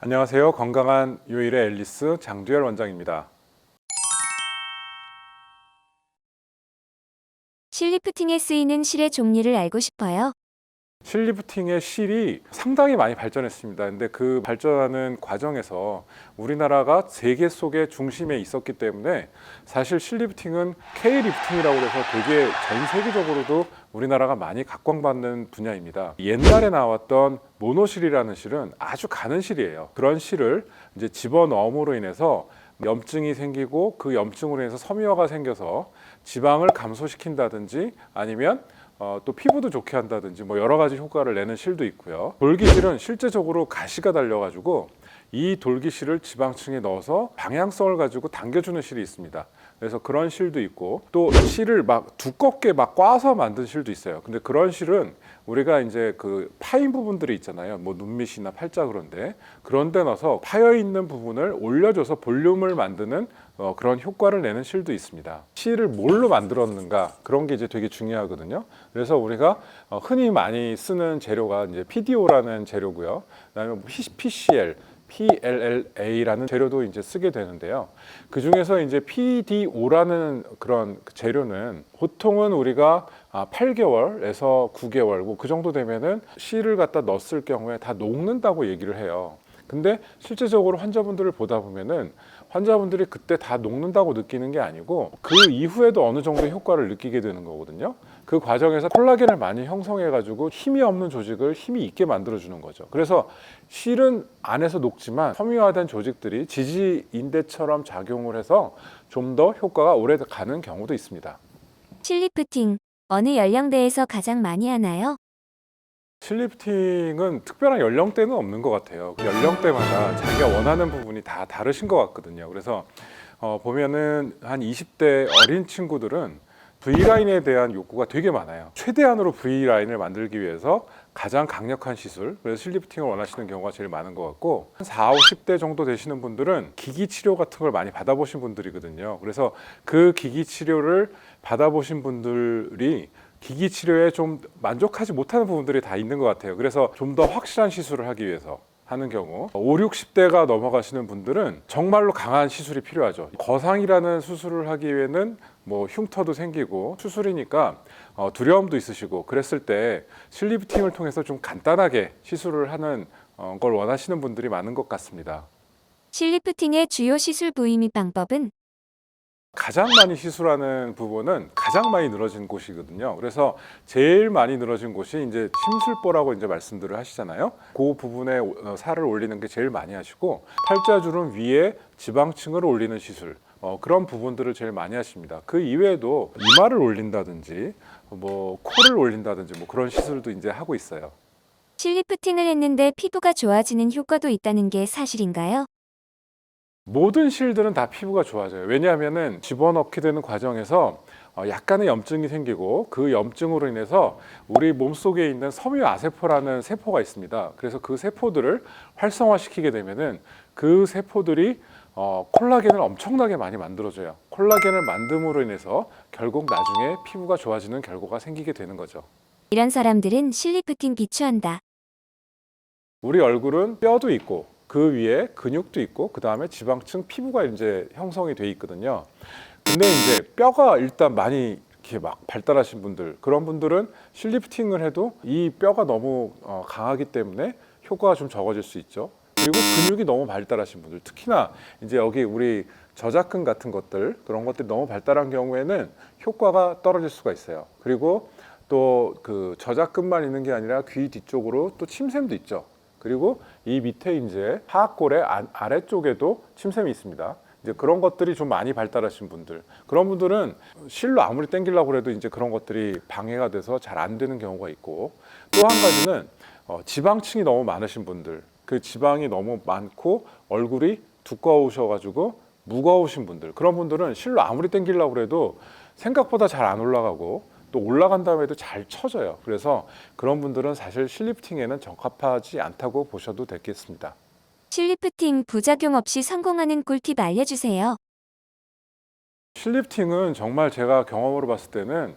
안녕하세요. 건강한 요일의 앨리스 장두열 원장입니다. 실리프팅에 쓰이는 실의 종류를 알고 싶어요. 실리프팅의 실이 상당히 많이 발전했습니다. 근데 그 발전하는 과정에서 우리나라가 세계 속의 중심에 있었기 때문에 사실 실리프팅은 K리프팅이라고 해서 되게 전 세계적으로도 우리나라가 많이 각광받는 분야입니다. 옛날에 나왔던 모노실이라는 실은 아주 가는 실이에요. 그런 실을 이제 집어넣음으로 인해서 염증이 생기고 그 염증으로 인해서 섬유화가 생겨서 지방을 감소시킨다든지 아니면 어, 또 피부도 좋게 한다든지 뭐 여러 가지 효과를 내는 실도 있고요. 돌기실은 실제적으로 가시가 달려가지고 이 돌기실을 지방층에 넣어서 방향성을 가지고 당겨주는 실이 있습니다. 그래서 그런 실도 있고 또 실을 막 두껍게 막 꽈서 만든 실도 있어요. 근데 그런 실은 우리가 이제 그 파인 부분들이 있잖아요. 뭐 눈밑이나 팔자 그런데 그런 데 넣어서 파여 있는 부분을 올려줘서 볼륨을 만드는 어, 그런 효과를 내는 실도 있습니다. 실을 뭘로 만들었는가 그런 게 이제 되게 중요하거든요. 그래서 우리가 어, 흔히 많이 쓰는 재료가 이제 PDO라는 재료고요. 그다음에 뭐 PCL, PLLA라는 재료도 이제 쓰게 되는데요. 그 중에서 이제 PDO라는 그런 재료는 보통은 우리가 아, 8개월에서 9개월 뭐 그 정도 되면은 실을 갖다 넣었을 경우에 다 녹는다고 얘기를 해요. 근데 실제적으로 환자분들을 보다 보면은 환자분들이 그때 다 녹는다고 느끼는 게 아니고 그 이후에도 어느 정도 효과를 느끼게 되는 거거든요. 그 과정에서 콜라겐을 많이 형성해 가지고 힘이 없는 조직을 힘이 있게 만들어 주는 거죠. 그래서 실은 안에서 녹지만 섬유화된 조직들이 지지인대처럼 작용을 해서 좀 더 효과가 오래 가는 경우도 있습니다. 실리프팅 어느 연령대에서 가장 많이 하나요? 실리프팅은 특별한 연령대는 없는 것 같아요. 그 연령대마다 자기가 원하는 부분이 다 다르신 것 같거든요. 그래서 어, 보면은 한 20대 어린 친구들은 V라인에 대한 욕구가 되게 많아요. 최대한으로 V라인을 만들기 위해서 가장 강력한 시술, 그래서 실리프팅을 원하시는 경우가 제일 많은 것 같고, 한 4, 50대 정도 되시는 분들은 기기 치료 같은 걸 많이 받아보신 분들이거든요. 그래서 그 기기 치료를 받아보신 분들이 기기 치료에 좀 만족하지 못하는 부분들이 다 있는 것 같아요. 그래서 좀 더 확실한 시술을 하기 위해서 하는 경우 5, 60대가 넘어가시는 분들은 정말로 강한 시술이 필요하죠. 거상이라는 수술을 하기 위해는 뭐 흉터도 생기고 수술이니까 어, 두려움도 있으시고 그랬을 때 슬리프팅을 통해서 좀 간단하게 시술을 하는 어, 걸 원하시는 분들이 많은 것 같습니다. 실리프팅의 주요 시술 부위 및 방법은 가장 많이 시술하는 부분은 가장 많이 늘어진 곳이거든요. 그래서 제일 많이 늘어진 곳이 이제 심술보라고 이제 말씀들을 하시잖아요. 그 부분에 어, 살을 올리는 게 제일 많이 하시고 팔자주름 위에 지방층을 올리는 시술. 어, 그런 부분들을 제일 많이 하십니다. 그 이외에도 이마를 올린다든지 뭐 코를 올린다든지 뭐 그런 시술도 이제 하고 있어요. 실리프팅을 했는데 피부가 좋아지는 효과도 있다는 게 사실인가요? 모든 실들은 다 피부가 좋아져요. 왜냐하면은 집어넣게 되는 과정에서 어, 약간의 염증이 생기고 그 염증으로 인해서 우리 몸 속에 있는 섬유 아세포라는 세포가 있습니다. 그래서 그 세포들을 활성화시키게 되면은 그 세포들이 어, 콜라겐을 엄청나게 많이 만들어줘요. 콜라겐을 만듦으로 인해서 결국 나중에 피부가 좋아지는 결과가 생기게 되는 거죠. 이런 사람들은 실리프팅 비추한다. 우리 얼굴은 뼈도 있고 그 위에 근육도 있고 그 다음에 지방층 피부가 이제 형성이 돼 있거든요. 근데 이제 뼈가 일단 많이 이렇게 막 발달하신 분들 그런 분들은 실리프팅을 해도 이 뼈가 너무 어, 강하기 때문에 효과가 좀 적어질 수 있죠. 그리고 근육이 너무 발달하신 분들 특히나 이제 여기 우리 저작근 같은 것들 그런 것들이 너무 발달한 경우에는 효과가 떨어질 수가 있어요. 그리고 또 그 저작근만 있는 게 아니라 귀 뒤쪽으로 또 침샘도 있죠. 그리고 이 밑에 이제 하악골의 안- 아래쪽에도 침샘이 있습니다. 이제 그런 것들이 좀 많이 발달하신 분들, 그런 분들은 실로 아무리 당기려고 해도 이제 그런 것들이 방해가 돼서 잘 안 되는 경우가 있고 또 한 가지는 어, 지방층이 너무 많으신 분들, 그 지방이 너무 많고 얼굴이 두꺼우셔가지고 무거우신 분들, 그런 분들은 실로 아무리 당기려고 해도 생각보다 잘 안 올라가고 또 올라간 다음에도 잘 쳐져요. 그래서 그런 분들은 사실 실리프팅에는 적합하지 않다고 보셔도 되겠습니다. 실리프팅 부작용 없이 성공하는 꿀팁 알려주세요. 실리프팅은 정말 제가 경험으로 봤을 때는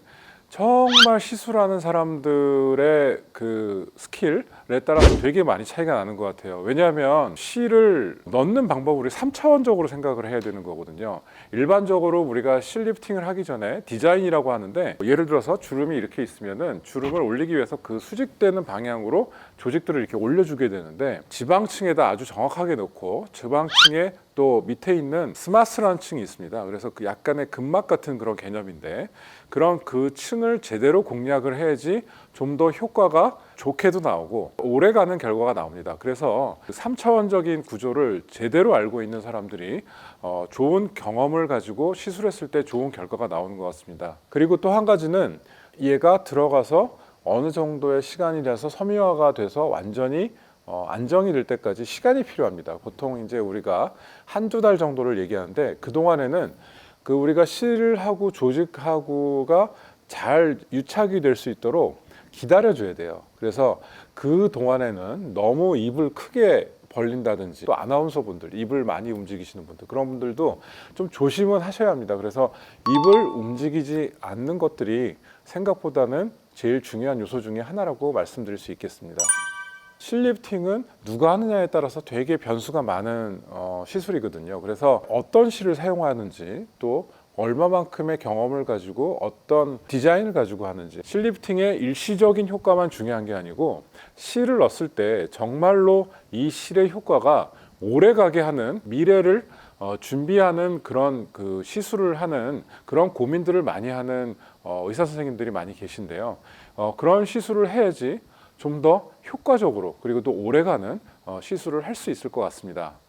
정말 시술하는 사람들의 그 스킬에 따라서 되게 많이 차이가 나는 것 같아요. 왜냐하면 실을 넣는 방법을 우리 3차원적으로 생각을 해야 되는 거거든요. 일반적으로 우리가 실 리프팅을 하기 전에 디자인이라고 하는데 예를 들어서 주름이 이렇게 있으면은 주름을 올리기 위해서 그 수직되는 방향으로 조직들을 이렇게 올려주게 되는데 지방층에다 아주 정확하게 놓고 지방층에 또 밑에 있는 스마스라는 층이 있습니다. 그래서 그 약간의 근막 같은 그런 개념인데 그런 그 층을 제대로 공략을 해야지 좀 더 효과가 좋게도 나오고 오래 가는 결과가 나옵니다. 그래서 그 3차원적인 구조를 제대로 알고 있는 사람들이 어, 좋은 경험을 가지고 시술했을 때 좋은 결과가 나오는 것 같습니다. 그리고 또 한 가지는 얘가 들어가서 어느 정도의 시간이 돼서 섬유화가 돼서 완전히 어, 안정이 될 때까지 시간이 필요합니다. 보통 이제 우리가 한두 달 정도를 얘기하는데 그 동안에는 그 우리가 실하고 조직하고가 잘 유착이 될 수 있도록 기다려줘야 돼요. 그래서 그 동안에는 너무 입을 크게 벌린다든지 또 아나운서 분들 입을 많이 움직이시는 분들 그런 분들도 좀 조심은 하셔야 합니다. 그래서 입을 움직이지 않는 것들이 생각보다는 제일 중요한 요소 중에 하나라고 말씀드릴 수 있겠습니다. 실리프팅은 누가 하느냐에 따라서 되게 변수가 많은 어, 시술이거든요. 그래서 어떤 실을 사용하는지 또 얼마만큼의 경험을 가지고 어떤 디자인을 가지고 하는지 실리프팅의 일시적인 효과만 중요한 게 아니고 실을 넣었을 때 정말로 이 실의 효과가 오래 가게 하는 미래를 어, 준비하는 그런 그 시술을 하는 그런 고민들을 많이 하는 어, 의사 선생님들이 많이 계신데요. 어, 그런 시술을 해야지 좀 더 효과적으로 그리고 또 오래가는 어, 시술을 할 수 있을 것 같습니다.